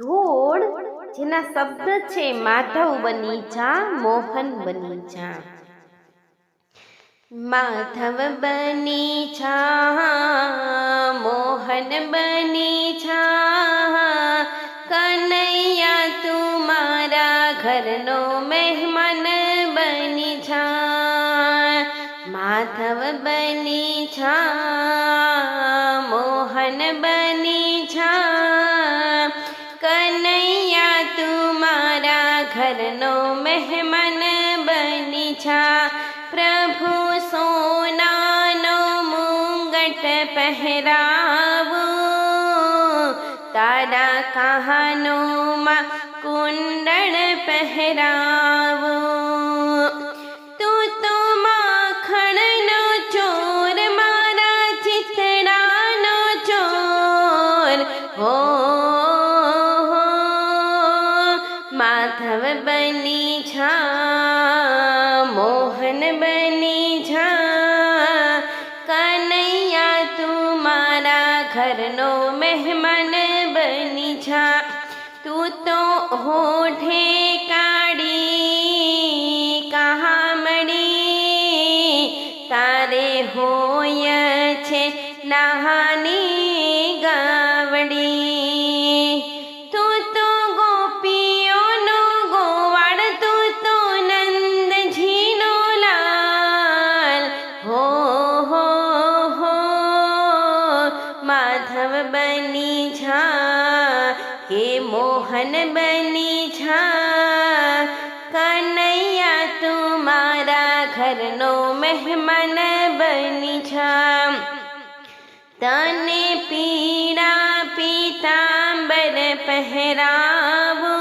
ધૂળ, જેના શબ્દ છે માધવ બની જા, મોહન બની જા. માધવ બની જા, મોહન બની જા, કનૈયા તું મારા ઘરનો મહેમાન બની જા. માધવ બની જા, મોહન બની ઘરનો મહેમાન બની જા. પ્રભુ સોનાનો મુંગટ પહેરાવો. તારા કહાનોમાં કુંડળ પહેરાવો. માધવ બની જા, મોહન બની જા, કનૈયા તું મારા ઘરનો મહેમાન બની જા, તું તો હોઠે કાઢી કહા મળી તારે હોય છે નહાની બની જા કે મોહન બની જા, કનૈયા તું મારા ઘરનો મહેમાન બની જા. તને પીડા પીતાંબર પહેરાવું,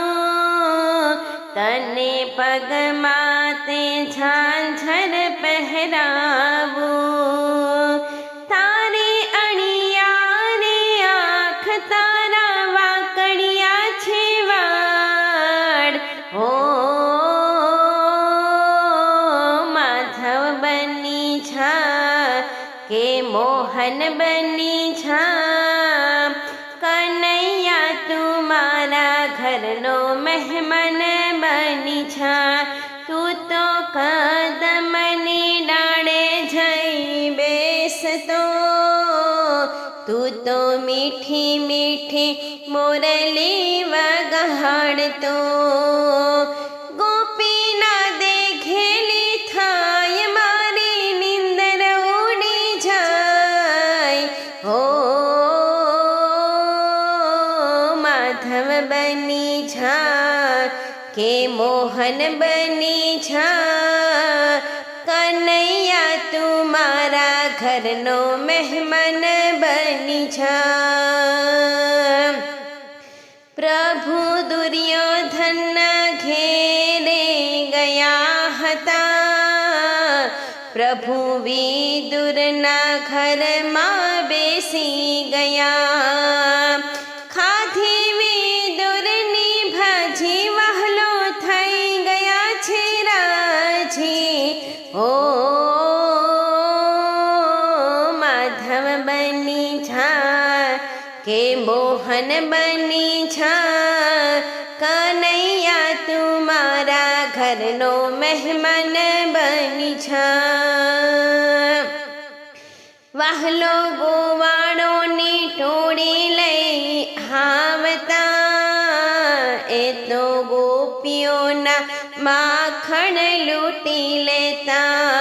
તને પગમાં તે ઝાંઝર પહેરાવો. કે મોહન બની જા કનૈયા, તું મારા ઘરનો મહેમાન બની જા તું તો કદમની ડાળે જઈ બેસતો. તું તો મીઠી મીઠી મોરલી વગાડતો. કે મોહન બની જા. કનૈયા, તું મારા ઘરનો મહેમાન બની જા. પ્રભુ દુર્યોધન ઘેરે ગયા હતા. પ્રભુ વિદુરના ઘરમાં બેસી ગયા. કે મોહન બની છા. કનૈયા, તું મારા ઘરનો મહેમાન બની છા. વાહલો ગોવાળોની ટોળી લઈ આવતા. એ તો ગોપીઓના માખણ લૂંટી લેતા.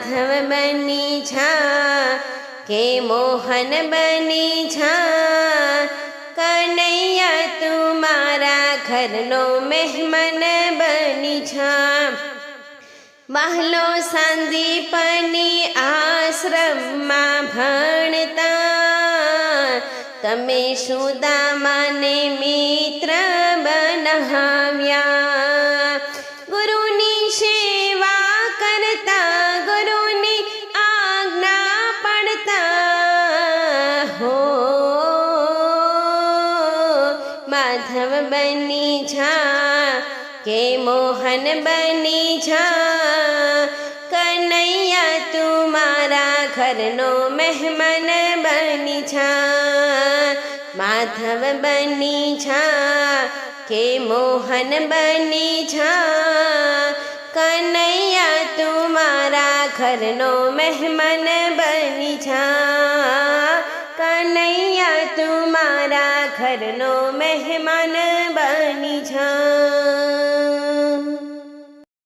માધવ બની જા, કે મોહન બની જા, કનૈયા તું મારા ઘરનો મહેમાન બની જા. વહલો સાંદીપની આશ્રમમાં ભણતા, તમે સુદામાને મિત્ર બનાવ્યા. માધવ બની જા કે મોહન બની જા કનૈયા તું મારા ઘરનો મહેમાન બની જા માધવ બની જા કે મોહન બની જા કનૈયા તું મારા ઘરનો મહેમાન બની જા કનૈયા તું મારા